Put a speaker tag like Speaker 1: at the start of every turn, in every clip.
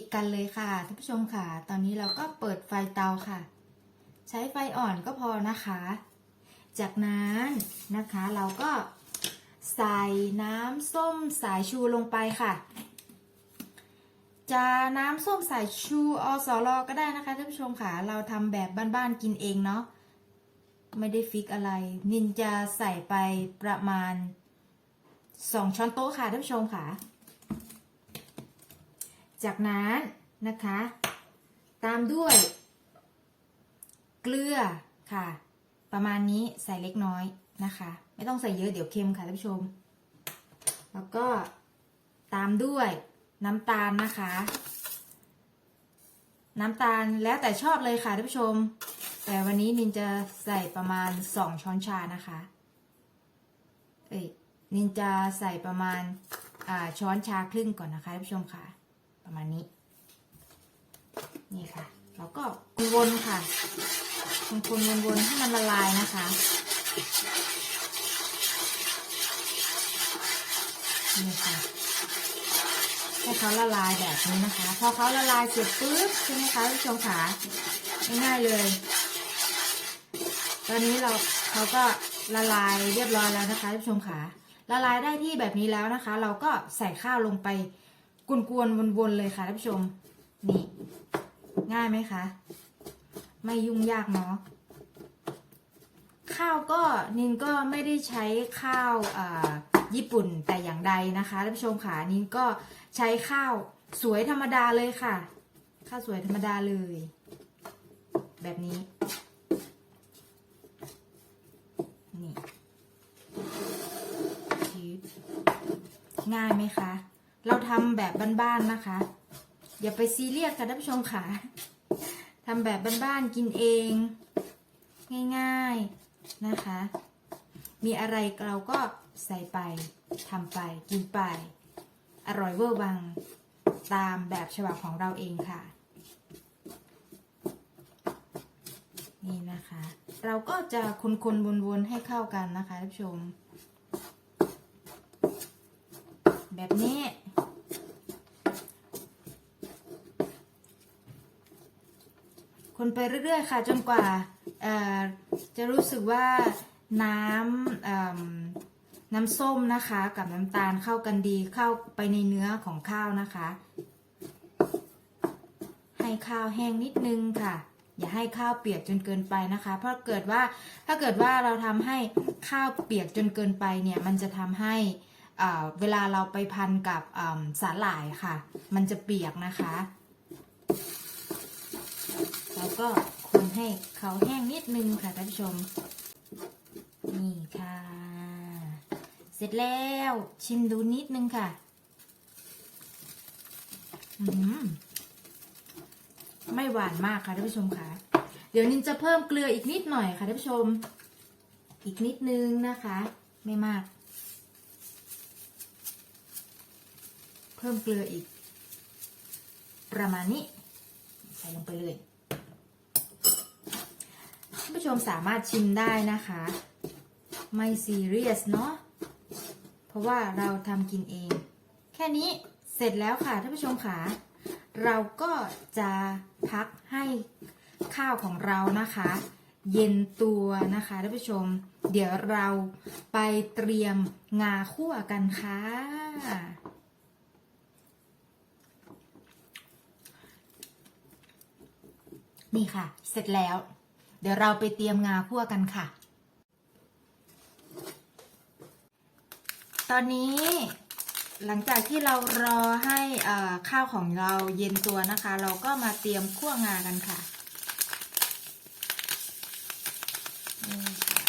Speaker 1: ำชูชิกันเลยค่ะท่านผู้ชมค่ะ ตอนนี้เราก็เปิดไฟเตาค่ะ ใช้ไฟอ่อนก็พอนะคะ จากนั้นนะคะเราก็ใส่น้ำส้มสายชูลงไปค่ะ จะน้ำส้มสายชูอสลอก็ได้นะคะท่านผู้ชมค่ะ เราทำแบบบ้านๆกินเองเนาะไม่ได้ฟิกอะไร นินจะใส่ไปประมาณสองช้อนโต๊ะค่ะท่านผู้ชมค่ะ จากนั้นนะคะ ตามด้วย เกลือค่ะ ประมาณนี้ใส่เล็กน้อยนะคะ ไม่ต้องใส่เยอะเดี๋ยวเค็มค่ะท่านผู้ชม แล้วก็ตามด้วยน้ำตาลนะคะ น้ำตาลแล้วแต่ชอบเลยค่ะท่านผู้ชม แต่วันนี้นินจะใส่ประมาณ2ช้อนชานะคะเอ้ยนินจะใส่ประมาณอ่าช้อนชาครึ่งก่อนนะคะท่านผู้ชมค่ะ ประมาณนี้ นี่ค่ะ แล้วก็วนค่ะคนๆวนๆให้มันละลายนะคะนี่ค่ะให้เขาละลายแบบนี้นะคะ พอเขาละลายเสร็จปุ๊บใช่ไหมคะท่านผู้ชมค่ะง่ายๆเลย ตอนนี้เราเขาก็ละลายเรียบร้อยแล้วนะคะท่านผู้ชมค่ะละลายได้ที่แบบนี้แล้วนะคะ เราก็ใส่ข้าวลงไป กวนๆวนๆเลยค่ะท่านผู้ชม นี่ ง่ายไหมคะ ไม่ยุ่งยากเนาะข้าวก็นินก็ไม่ได้ใช้ข้าวญี่ปุ่นแต่อย่างใดนะคะท่านผู้ชมค่ะนินก็ใช้ข้าวสวยธรรมดาเลยค่ะ ข้าวสวยธรรมดาเลย แบบนี้นี่ง่ายไหมคะ เราทำแบบบ้านๆนะคะ อย่าไปซีเรียสค่ะท่านผู้ชมค่ะทำแบบบ้านๆกินเอง ง่ายๆนะคะ มีอะไรเราก็ใส่ไปทำไปกินไป อร่อยเวอร์วังตามแบบฉบับของเราเองค่ะ นี่นะคะ เราก็จะคนๆวนๆให้เข้ากันนะคะท่านผู้ชม แบบนี้ คน ไปเรื่อยๆค่ะ จนกว่าจะรู้สึกว่าน้ำน้ำส้มนะคะ กับน้ำตาลเข้ากันดีเข้าไปในเนื้อของข้าวนะคะ ให้ข้าวแห้งนิดนึงค่ะ อย่าให้ข้าวเปียกจนเกินไปนะคะ เพราะเกิดว่าถ้าเกิดว่าเราทำให้ข้าวเปียกจนเกินไปเนี่ยมันจะทำให้เวลาเราไปพันกับสาหร่ายค่ะ มันจะเปียกนะคะ ก็คนให้เขาแห้งนิดนึงค่ะท่านผู้ชม นี่ค่ะ เสร็จแล้วชิมดูนิดนึงค่ะมไม่หวานมากค่ะท่านผู้ชมค่ะ เดี๋ยวนินจะเพิ่มเกลืออีกนิดหน่อยค่ะท่านผู้ชม อีกนิดนึงนะคะ ไม่มาก เพิ่มเกลืออีก ประมาณนี้ ใส่ลงไปเลยานผู้ชมสามารถชิมได้นะคะ ไม่ซีเรียสเนาะเพราะว่าเราทำกินเอง แค่นี้เสร็จแล้วค่ะท่านผู้ชมค่ะเราก็จะพักให้ข้าวของเรานะคะ เย็นตัวนะคะท่านผู้ชม เดี๋ยวเราไปเตรียมงาคั่วกันค่ะ นี่ค่ะ เสร็จแล้ว เดี๋ยวเราไปเตรียมงาคั่วกันค่ะ ตอนนี้หลังจากที่เรารอให้ข้าวของเราเย็นตัวนะคะ เราก็มาเตรียมคั่วงากันค่ะนี่ค่ะ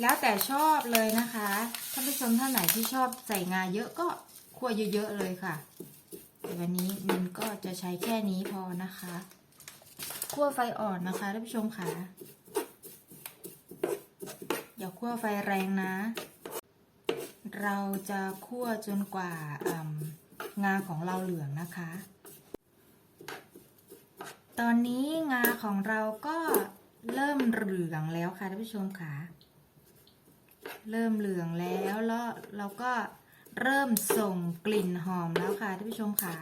Speaker 1: แล้วแต่ชอบเลยนะคะท่านผู้ชมท่านไหนที่ชอบใส่งาเยอะก็คั่วเยอะๆเลยค่ะแต่วันนี้มินก็จะใช้แค่นี้พอนะคะ คั่วไฟอ่อนนะคะท่านผู้ชมค่ะ อย่าคั่วไฟแรงนะ เราจะคั่วจนกว่างาของเราเหลืองนะคะ ตอนนี้งาของเราก็เริ่มเหลืองแล้วค่ะท่านผู้ชมค่ะ เริ่มเหลืองแล้วแล้วเราก็เริ่มส่งกลิ่นหอมแล้วค่ะท่านผู้ชมค่ะ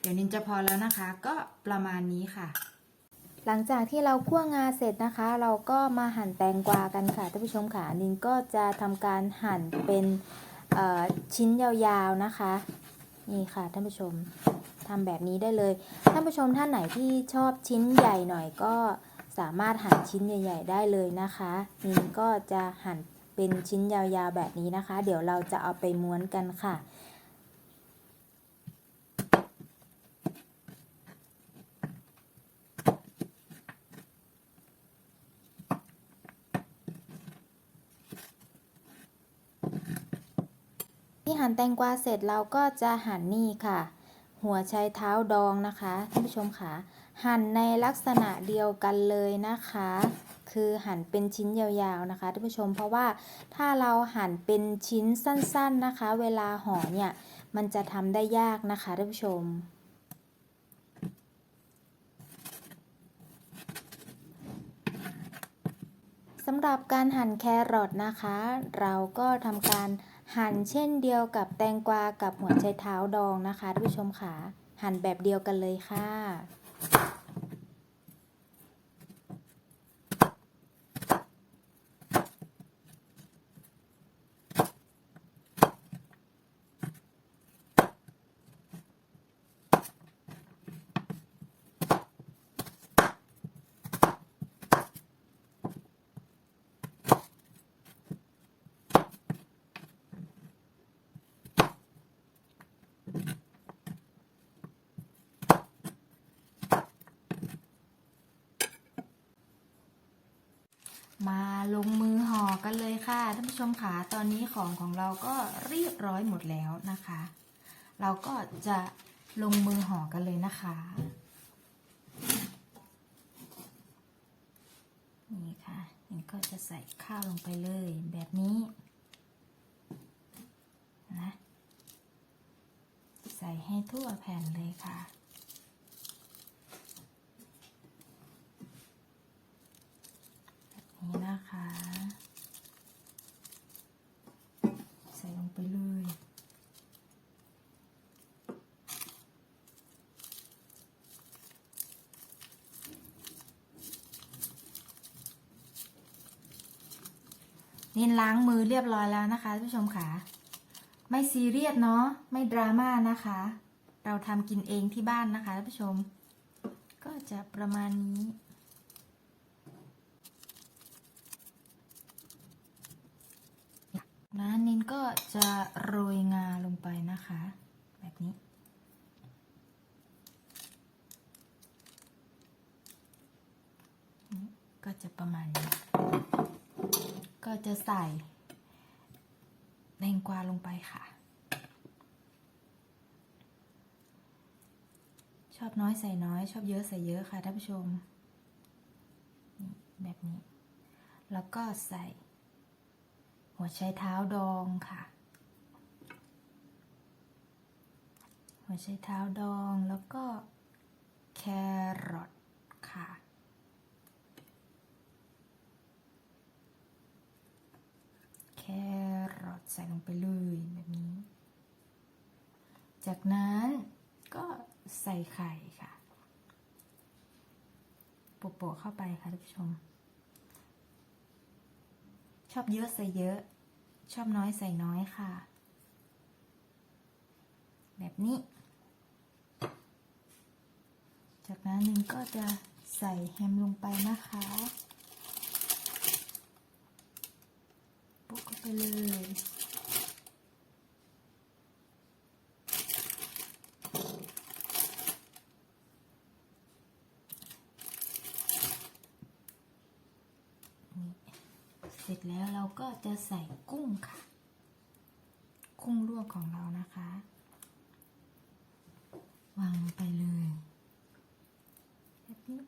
Speaker 1: เดี๋ยวนินจะพอแล้วนะคะ ก็ประมาณนี้ค่ะ
Speaker 2: หลังจากที่เราคั่วงาเสร็จนะคะ เราก็มาหั่นแตงกวากันค่ะท่านผู้ชมค่ะนินก็จะทำการหั่นเป็นชิ้นยาวๆนะคะ นี่ค่ะท่านผู้ชมทำแบบนี้ได้เลยท่านผู้ชมท่านไหนที่ชอบชิ้นใหญ่หน่อยก็สามารถหั่นชิ้นใหญ่ ๆ ได้เลยนะคะนินก็จะหั่นเป็นชิ้นยาวๆแบบนี้นะคะ เดี๋ยวเราจะเอาไปม้วนกันค่ะ ที่หั่นแตงกวาเสร็จเราก็จะหั่นนี่ค่ะ หัวไชเท้าดองนะคะท่านผู้ชมค่ะ หั่นในลักษณะเดียวกันเลยนะคะ คือหั่นเป็นชิ้นยาวๆนะคะท่านผู้ชมเพราะว่าถ้าเราหั่นเป็นชิ้นสั้นๆนะคะ เวลาห่อเนี่ยมันจะทำได้ยากนะคะท่านผู้ชมสำหรับการหั่นแครอทนะคะ เราก็ทำการ หั่นเช่นเดียวกับแตงกวากับหัวไชเท้าดองนะคะท่านผู้ชมค่ะหั่นแบบเดียวกันเลยค่ะ
Speaker 1: มาลงมือห่อกันเลยค่ะท่านผู้ชมค่ะตอนนี้ของของเราก็เรียบร้อยหมดแล้วนะคะ เราก็จะลงมือห่อกันเลยนะคะนี่ค่ะนี่ก็จะใส่ข้าวลงไปเลยแบบนี้นะใส่ให้ทั่วแผ่นเลยค่ะ นี่นะคะ ใส่ลงไปเลย นินล้างมือเรียบร้อยแล้วนะคะท่านผู้ชมค่ะ ไม่ซีเรียสเนาะไม่ดราม่านะคะ เราทำกินเองที่บ้านนะคะท่านผู้ชม ก็จะประมาณนี้นะนินก็จะโรยงาลงไปนะคะ แบบนี้ ก็จะประมาณนี้ จะใส่แตงกวาลงไปค่ะ ชอบน้อยใส่น้อย ชอบเยอะใส่เยอะค่ะท่านผู้ชม แบบนี้ แล้วก็ใส่ หัวไชเท้าดองค่ะ หัวไชเท้าดองแล้วก็แครอทค่ะ แครอทใส่ลงไปเลยแบบนี้ จากนั้นก็ใส่ไข่ค่ะโปะๆเข้าไปค่ะท่านผู้ชม ชอบเยอะใส่เยอะ ชอบน้อยใส่น้อยค่ะ แบบนี้ จากนั้นหนิงก็จะใส่แฮมลงไปนะคะปุ๊บ เข้าไปเลย เสร็จแล้วเราก็จะใส่กุ้งค่ะ กุ้งลวกของเรานะคะ วางลงไปเลยแบบนี้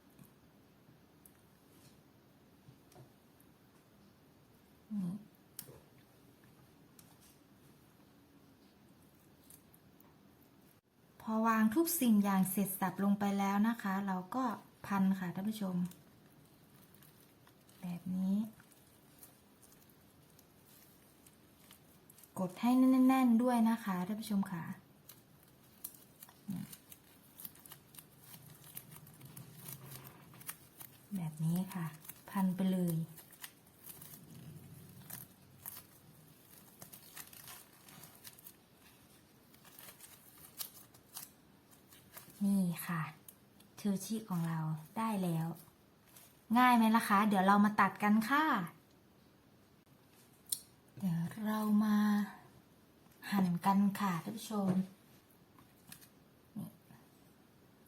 Speaker 1: นี่ อ วางทุกสิ่งอย่างเสร็จสับลงไปแล้วนะคะ เราก็พันค่ะท่านผู้ชม แบบนี้ กดให้แน่นๆด้วยนะคะท่านผู้ชมค่ะแบบนี้ค่ะ พันไปเลย นี่ค่ะชูชีของเราได้แล้ว ง่ายไหมล่ะคะ เดี๋ยวเรามาตัดกันค่ะ เดี๋ยวเรามาหั่นกันค่ะท่านผู้ชม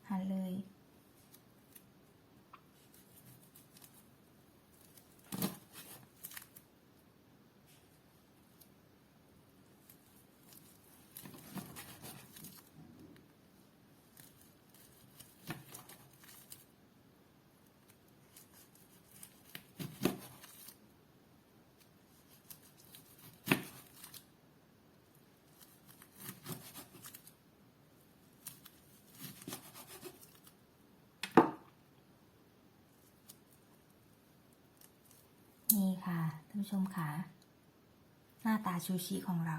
Speaker 1: หั่นเลย นี่ค่ะท่านผู้ชมค่ะ หน้าตาชูชิของเรา